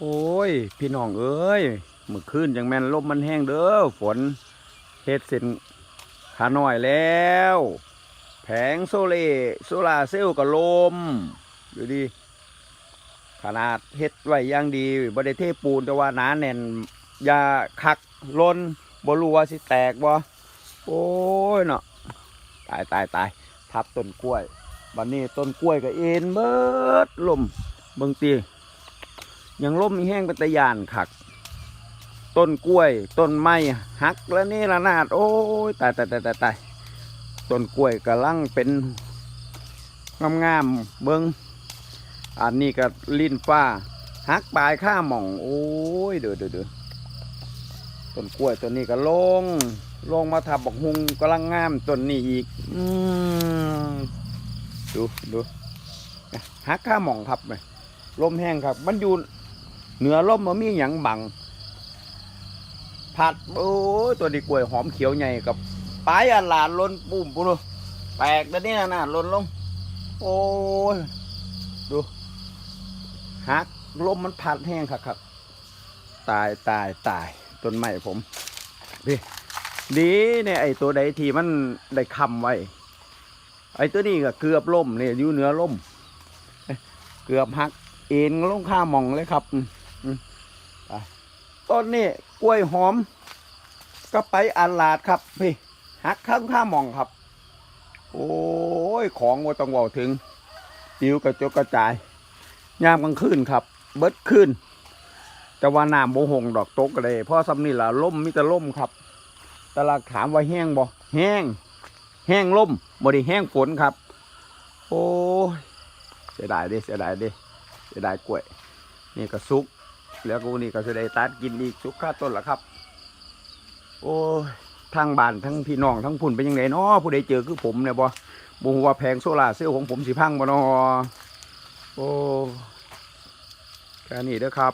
โอ้ย พี่น้องเอ้ยเมื่อคืนจังแม่นลมมันแห้งเด้อฝนเฮ็ดเส้นขาหน้อยแล้ว แผงโซเลโซลาเซลล์ก็ลมดูดิขนาดเฮ็ดไว้อย่างดีบ่ได้เทปูนแต่ว่าหนาแน่นอยาคักล้นบรัวสิแตกบ่โอ้ยเนาะตายตายตายทับต้นกล้วยบัดนี้ต้นกล้วยก็เอ็นเบิดลมเบิ่งตี ยังล่มแห้งเป็นตะยานขัก ต้นกล้วย ต้นไม้หักแล้วนี่ละนาด โอ้ยตายตายตายตายตายต้นกล้วยกำลังเป็นงามๆเบิงอันนี้ก็ลิ้นฟ้าหักปลายข้าหม่อง โอ้ยเดือดเดือดต้นกล้วยต้นนี้ก็ลง ลงมาทับบักฮุงกำลังงามต้นนี้อีกอืดูดูหักข้าหม่องครับไปลมแห้งครับ มันอยู่ เหนือลมมันมีหยังบังผัดโอ้ยตัวดีกล้วยหอมเขียวใหญ่กับปลายอันหลานล้นปุ่มปุ่มแตกแล้วนี่นะนะล้นลง โอ้ยดูหักลมมันพัดแห้งครับครับ ตายตายตายต้นไม้ผมดีดีเนี่ยไอ้ตัวใดทีมันได้คำไว้ ไอ้ตัวนี้ก็เกือบล่มเนี่ยอยู่เหนือล่ม เกือบหักเอ็นลงข้ามองเลยครับ ต้นนี้กล้วยหอม ก็ไปอันลาดครับพี่หักข้างข้ามองครับ โอ้ยของว่าต้องว่าถึงปิวกระจกกระจายยามกลางคืนครับ เบิดคืนแต่ว่าน้ำโบหงดอกตกเลยพราะสำนี่ล่ะล่มมิต่ล่มครับต่ละถามว่าแห้งบ่แห้ง แห้งล่มบ่ได้แห้งฝนครับ โอ้ยเสียดายดิเสียดายดิเสียดายกล้วย นี่ก็สุก แล้วกูนี่ก็จะได้ตัดกินอีกสุกค่าต้นละครับ โอ้ทางบ้านทั้งพี่น้องทั้งพุ่นเป็นยังไงเนาะผู้ใดเจอคือผมเนี่ยบ่บูว่าแพงโซล่าเซลล์ของผมสิพังบ่เนาะโอ้แค่นี้เด้อครับ